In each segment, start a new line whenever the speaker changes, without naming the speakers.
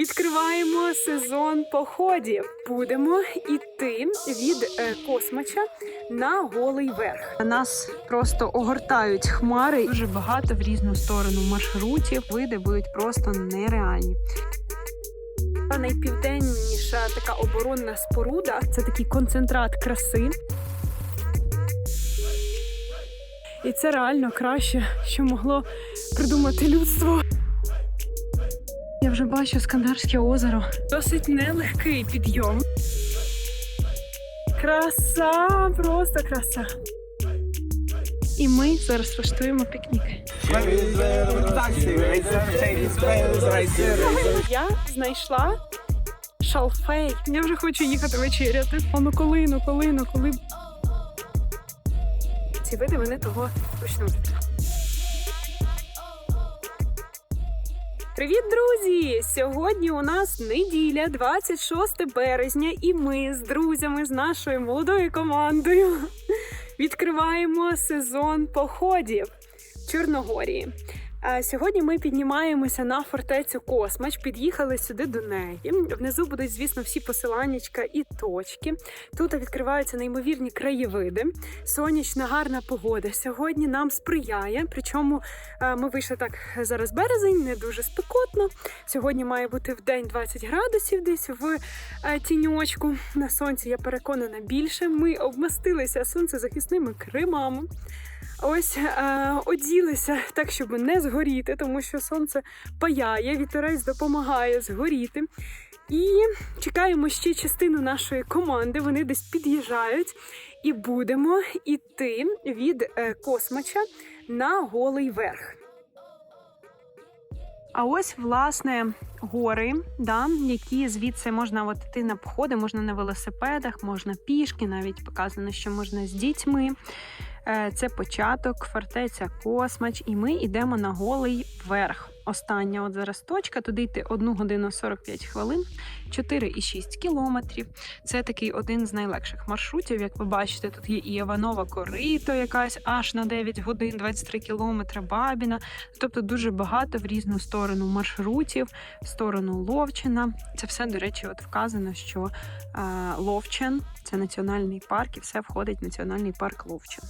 Відкриваємо сезон походів. Будемо йти від е, космача на голий верх. Нас просто огортають хмари. Дуже багато в різну сторону маршрутів. Види будуть просто нереальні. Найпівденніша така оборонна споруда це такий концентрат краси. І це реально краще, що могло придумати людство. Вже бачу Скандарське озеро. Досить нелегкий підйом. Краса, просто краса. І ми зараз влаштуємо пікнік. Я знайшла шалфей. Я вже хочу їхати вечеряти. А ну коли, ну коли, ну коли. Ці види вони того точно Привіт, друзі! Сьогодні у нас неділя, 26 березня, і ми з друзями з нашою молодою командою відкриваємо сезон походів в Чорногорії. Сьогодні ми піднімаємося на фортецю Космач, під'їхали сюди до неї. Внизу будуть, звісно, всі посиланнячка і точки. Тут відкриваються неймовірні краєвиди. Сонячна, гарна погода сьогодні нам сприяє. Причому е, ми вийшли так зараз березень, не дуже спекотно. Сьогодні має бути в день 20 градусів десь в е, тіньочку. На сонці я переконана більше. Ми обмастилися сонцезахисними кремами. Ось е, оділися так, щоб не згоріти, тому що сонце паяє, вітерець допомагає згоріти. І чекаємо ще частину нашої команди. Вони десь під'їжджають, і будемо йти від е, космача на голий верх. А ось, власне, гори, да, які звідси можна от йти на походи, можна на велосипедах, можна пішки, навіть показано, що можна з дітьми. Е, Це початок, фортеця Космач, і ми йдемо на голий верх. Остання от зараз точка, туди йти 1 годину 45 хвилин, 4,6 кілометрів. Це такий один з найлегших маршрутів. Як ви бачите, тут є і Іванова Корито, якась аж на 9 годин 23 кілометри, Бабіна. Тобто дуже багато в різну сторону маршрутів, в сторону Ловчина. Це все, до речі, от вказано, що е, Ловчен це національний парк, і все входить в національний парк Ловчен.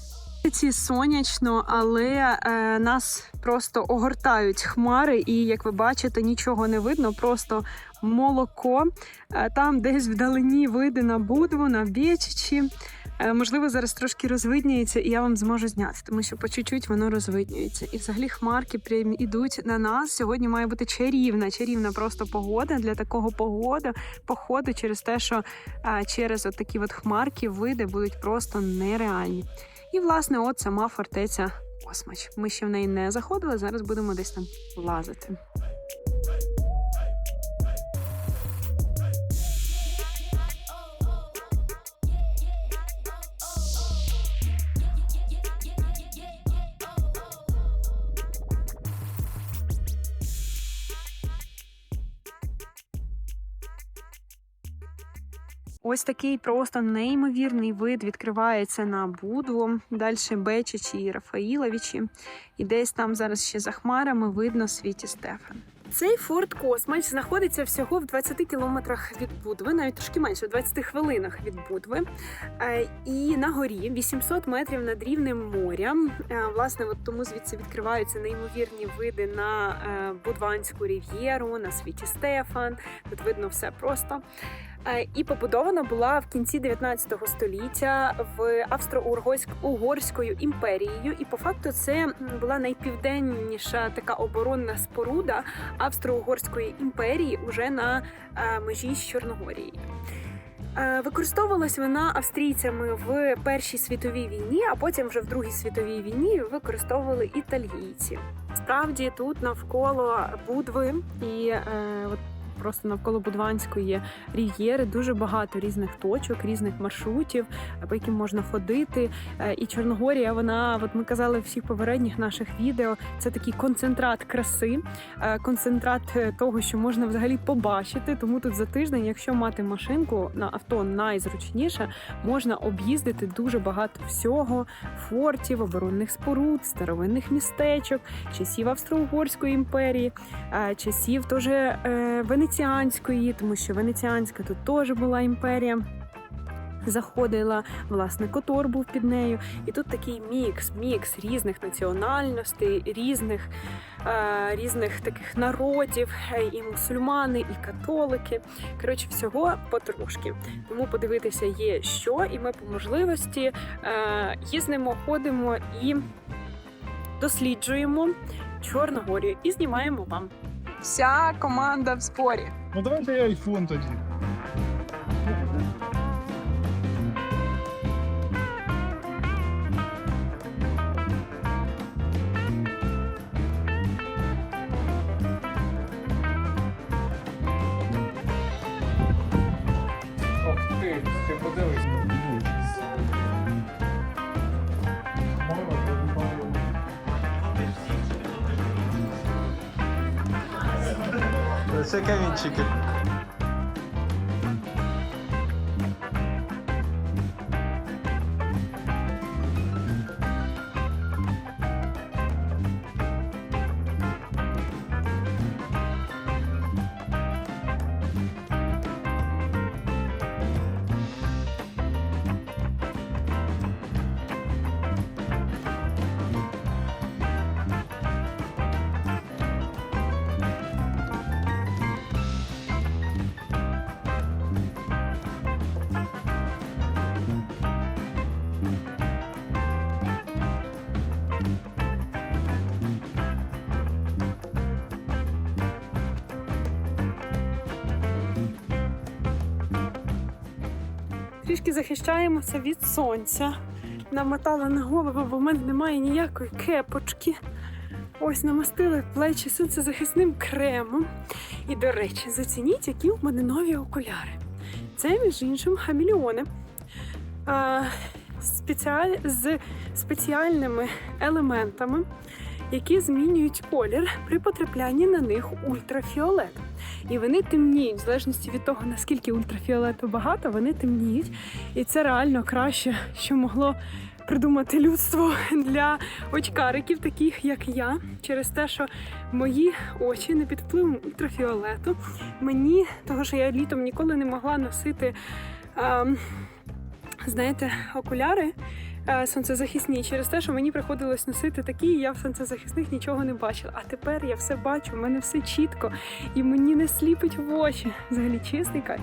Ці сонячно, але е, нас просто огортають хмари, і як ви бачите, нічого не видно, просто молоко. Е, там десь вдалині види на Будву, на Бєчичі. Е, можливо, зараз трошки розвиднюється, і я вам зможу зняти, тому що по чуть-чуть воно розвиднюється. І взагалі хмарки прям ідуть на нас. Сьогодні має бути чарівна, чарівна просто погода для такого погоди, походу через те, що е, через от такі от хмарки види будуть просто нереальні. І, власне, от сама фортеця Космач. Ми ще в неї не заходили, зараз будемо десь там лазити. Ось такий просто неймовірний вид відкривається на Будву, далі Бечичі і Рафаїловичі. І десь там зараз ще за хмарами видно світі Стефан. Цей форт Космач знаходиться всього в 20 кілометрах від Будви, навіть трошки менше, в 20 хвилинах від Будви. Е, І на горі 800 метрів над рівнем моря. Е, Власне, от тому звідси відкриваються неймовірні види на е, Будванську рів'єру, на світі Стефан. Тут видно все просто. Е, І побудована була в кінці 19 століття в Австро-Угорською імперією. І по факту це була найпівденніша така оборонна споруда Австро-Угорської імперії уже на е, межі з Чорногорією. Е, Використовувалась вона австрійцями в Першій світовій війні, а потім вже в Другій світовій війні використовували італійці. Справді тут навколо Будви і е, от просто навколо Будванської рів'єри дуже багато різних точок, різних маршрутів, е, по яким можна ходити. Е, І Чорногорія, вона, от ми казали в всіх попередніх наших відео, це такий концентрат краси, е, концентрат того, що можна взагалі побачити. Тому тут за тиждень, якщо мати машинку на авто найзручніше, можна об'їздити дуже багато всього: фортів, оборонних споруд, старовинних містечок, часів Австро-Угорської імперії, часів теж Венеційської венеціанської, тому що венеціанська тут теж була імперія. Заходила, власне, Котор був під нею. І тут такий мікс, мікс різних національностей, різних, е, різних таких народів, е, і мусульмани, і католики. Коротше, всього потрошки. Тому подивитися є що, і ми по можливості е, їздимо, ходимо і досліджуємо Чорногорію і знімаємо вам. Вся команда в зборі.
Ну давайте я айфон тоді.
Ох ти, ти подивись.
Це камінчики.
Трішки захищаємося від сонця. Намотала на голову, бо в мене немає ніякої кепочки. Ось намастили плечі сонцезахисним кремом. І, до речі, зацініть, які у мене нові окуляри. Це, між іншим, хаміліони. А, спеціаль... з спеціальними елементами, які змінюють колір при потраплянні на них ультрафіолет. І вони темніють, в залежності від того, наскільки ультрафіолету багато, вони темніють. І це реально краще, що могло придумати людство для очкариків, таких як я, через те, що мої очі не під впливом ультрафіолету. Мені, того що я літом ніколи не могла носити, ем, знаєте, окуляри. Е, Сонцезахисні через те, що мені приходилось носити такі, і я в сонцезахисних нічого не бачила. А тепер я все бачу, в мене все чітко, і мені не сліпить в очі. Взагалі чистий кайф.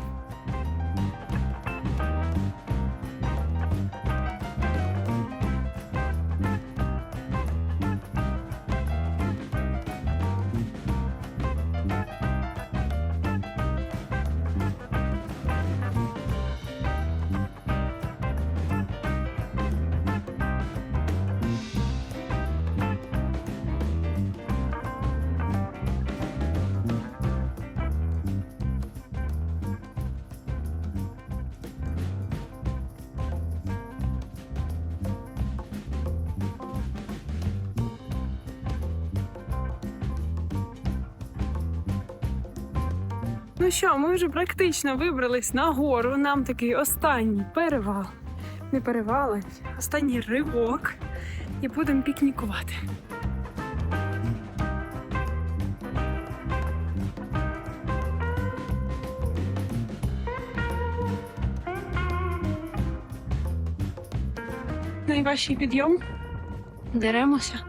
Ну що, ми вже практично вибрались на гору. Нам такий останній перевал. Не перевал, а останній ривок. І будемо пікнікувати. Найважчий підйом. Деремося.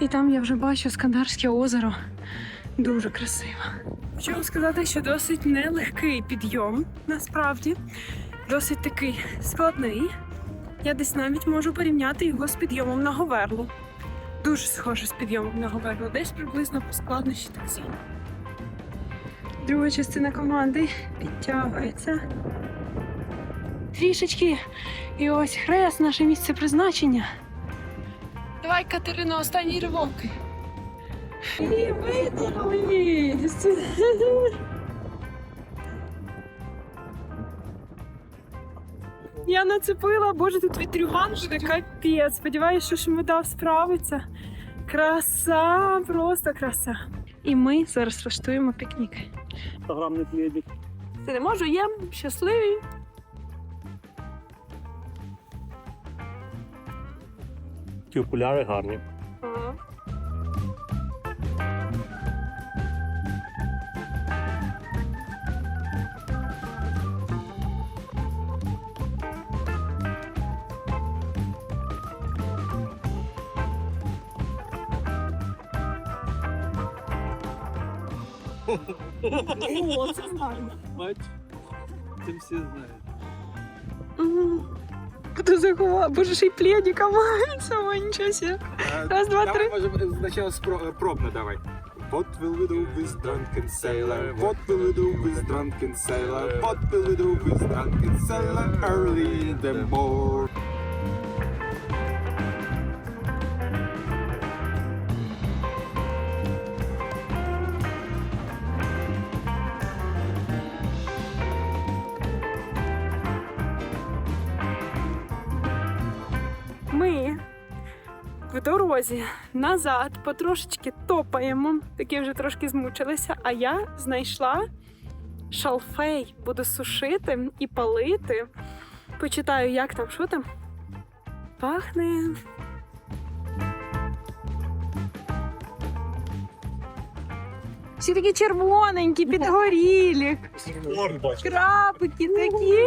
І там я вже бачу Скандарське озеро. Дуже красиво. Хочу вам сказати, що досить нелегкий підйом, насправді. Досить такий складний. Я десь навіть можу порівняти його з підйомом на Говерлу. Дуже схоже з підйомом на Говерлу, десь приблизно по складнощі таксі. Друга частина команди підтягується. Трішечки. І ось хрест, наше місце призначення. Давай, Катерина, останній ривок. І видались. Я нацепила, боже, тут вітрюган буде капець. Сподіваюся, що Шумидав справиться. Краса, просто краса. І ми зараз влаштуємо пікнік.
Програмний пледик.
Це не можу, є щасливі.
Ті окуляри гарні.
Ага. О, це знаю.
Бач, це всі знають.
Мгм. Хто заховав? Боже, ще й пледика мається, ой, нічого себе. Раз, два,
Давай,
три.
може, спочатку спро- пробно давай. What will we do with drunken sailor? What will we do with drunken sailor? What will we do with drunken sailor early in the morning?
В дорозі назад потрошечки топаємо, такі вже трошки змучилися, а я знайшла шалфей, буду сушити і палити. Почитаю, як там, що там. Пахне. Всі такі червоненькі, підгорілі. Крапики такі.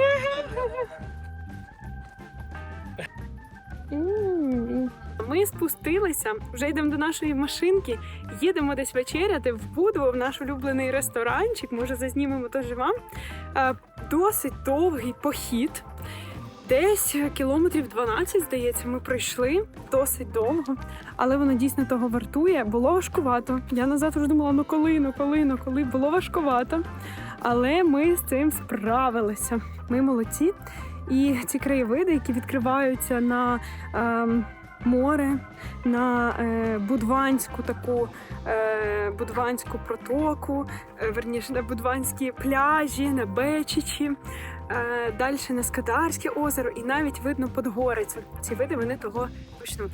Ми спустилися, вже йдемо до нашої машинки, їдемо десь вечеряти в Будву, в наш улюблений ресторанчик. Може, зазнімемо теж вам. Е, Досить довгий похід. Десь кілометрів 12, здається, ми пройшли досить довго, але воно дійсно того вартує. Було важкувато. Я назад вже думала, ну коли, ну коли, ну коли було важкувато. Але ми з цим справилися. Ми молодці. І ці краєвиди, які відкриваються на ем, море, на е, Будванську таку е, Будванську протоку, е, верніше на Будванські пляжі, на Бечичі, далі на Скадарське озеро, і навіть видно Подгорицю. Ці види вони того точно.